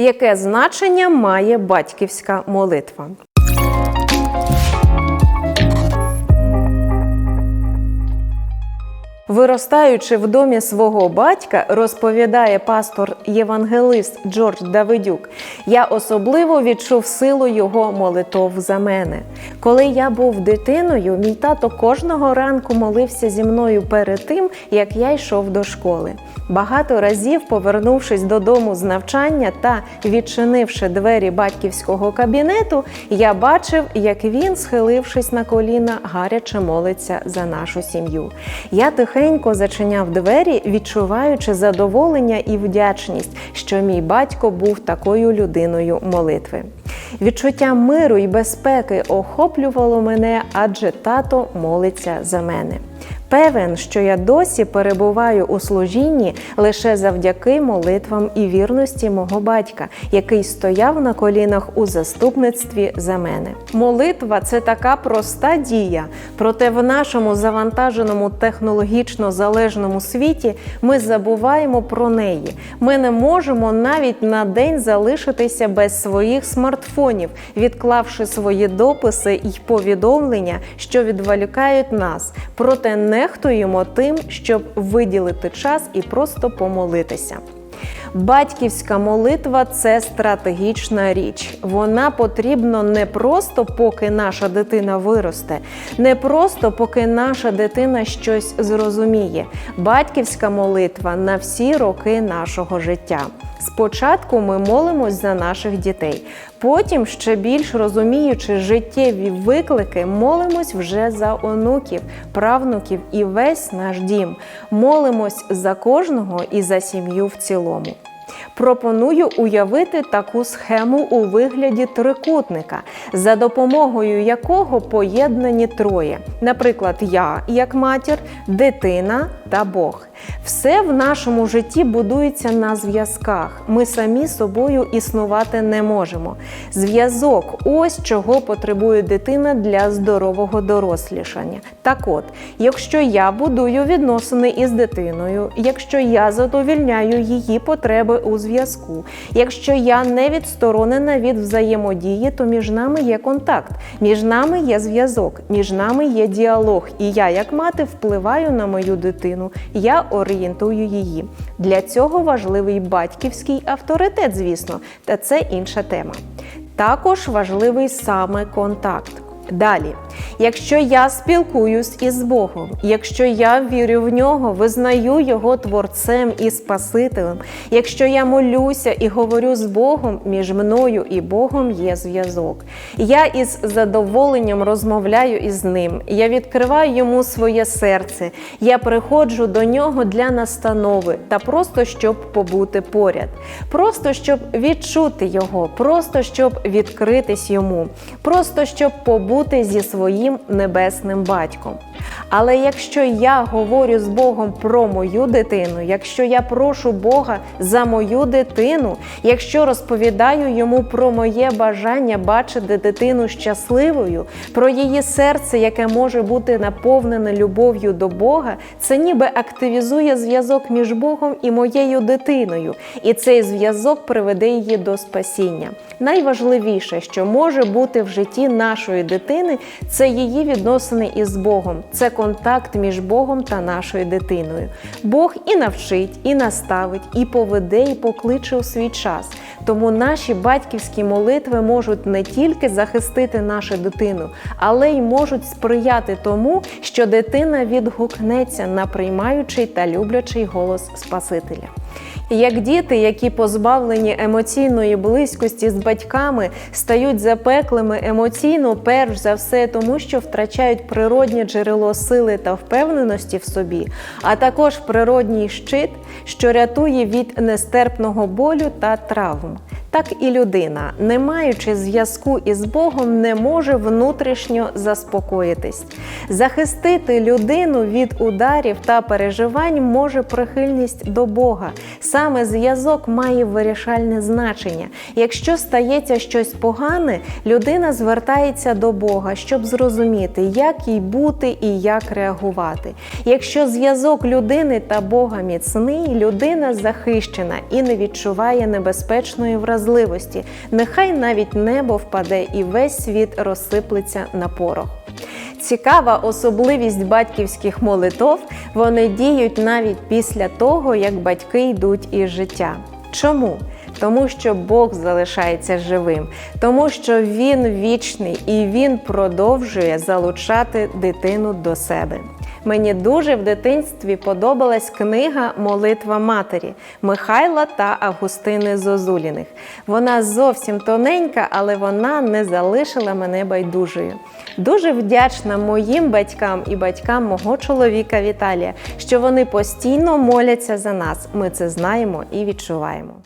Яке значення має батьківська молитва? Виростаючи в домі свого батька, розповідає пастор євангелист Джордж Давидюк, я особливо відчув силу його молитов за мене. Коли я був дитиною, мій тато кожного ранку молився зі мною перед тим, як я йшов до школи. Багато разів, повернувшись додому з навчання та відчинивши двері батьківського кабінету, я бачив, як він, схилившись на коліна, гаряче молиться за нашу сім'ю. Я тихенько зачиняв двері, відчуваючи задоволення і вдячність, що мій батько був такою людиною молитви. Відчуття миру і безпеки охоплювало мене, адже тато молиться за мене. Певен, що я досі перебуваю у служінні лише завдяки молитвам і вірності мого батька, який стояв на колінах у заступництві за мене. Молитва це така проста дія, проте в нашому завантаженому технологічно залежному світі ми забуваємо про неї. Ми не можемо навіть на день залишитися без своїх смартфонів, відклавши свої дописи і повідомлення, що відволікають нас. Проте нехтуємо тим, щоб виділити час і просто помолитися. Батьківська молитва це стратегічна річ. Вона потрібна не просто поки наша дитина виросте, не просто поки наша дитина щось зрозуміє. Батьківська молитва на всі роки нашого життя. Спочатку ми молимось за наших дітей, потім, ще більш розуміючи життєві виклики, молимось вже за онуків, правнуків і весь наш дім. Молимось за кожного і за сім'ю в цілому. Пропоную уявити таку схему у вигляді трикутника, за допомогою якого поєднані троє. Наприклад, я як матір, дитина та Бог. Все в нашому житті будується на зв'язках. Ми самі собою існувати не можемо. Зв'язок ось чого потребує дитина для здорового дорослішання. Так от, якщо я будую відносини із дитиною, якщо я задовільняю її потреби у зв'язку, якщо я не відсторонена від взаємодії, то між нами є контакт, між нами є зв'язок, між нами є діалог. І я, як мати, впливаю на мою дитину. Я орієнтую її. Для цього важливий батьківський авторитет, звісно, та це інша тема. Також важливий саме контакт. Далі, якщо я спілкуюсь із Богом, якщо я вірю в нього, визнаю його творцем і Спасителем, якщо я молюся і говорю з Богом, між мною і Богом є зв'язок. Я із задоволенням розмовляю із ним, я відкриваю йому своє серце, я приходжу до нього для настанови та просто щоб побути поряд, просто щоб відчути його, просто щоб відкритись йому, просто щоб побути бути зі своїм небесним батьком. Але якщо я говорю з Богом про мою дитину, якщо я прошу Бога за мою дитину, якщо розповідаю йому про моє бажання бачити дитину щасливою, про її серце, яке може бути наповнене любов'ю до Бога, це ніби активізує зв'язок між Богом і моєю дитиною, і цей зв'язок приведе її до спасіння. Найважливіше, що може бути в житті нашої дитини, це її відносини із Богом. Це контакт між Богом та нашою дитиною. Бог і навчить, і наставить, і поведе, і покличе у свій час. Тому наші батьківські молитви можуть не тільки захистити нашу дитину, але й можуть сприяти тому, що дитина відгукнеться на приймаючий та люблячий голос Спасителя. Як діти, які позбавлені емоційної близькості з батьками, стають запеклими емоційно, перш за все, тому що втрачають природнє джерело сили та впевненості в собі, а також природній щит, що рятує від нестерпного болю та травм. Так і людина, не маючи зв'язку із Богом, не може внутрішньо заспокоїтись. Захистити людину від ударів та переживань може прихильність до Бога. Саме зв'язок має вирішальне значення. Якщо стається щось погане, людина звертається до Бога, щоб зрозуміти, як їй бути і як реагувати. Якщо зв'язок людини та Бога міцний, людина захищена і не відчуває небезпечної вразливості вразливості. Нехай навіть небо впаде і весь світ розсиплеться на порох. Цікава особливість батьківських молитов вони діють навіть після того, як батьки йдуть із життя. Чому? Тому що Бог залишається живим, тому що Він вічний і Він продовжує залучати дитину до себе. Мені дуже в дитинстві подобалась книга Молитва матері Михайла та Августини Зозуліних. Вона зовсім тоненька, але вона не залишила мене байдужою. Дуже вдячна моїм батькам і батькам мого чоловіка Віталія, що вони постійно моляться за нас. Ми це знаємо і відчуваємо.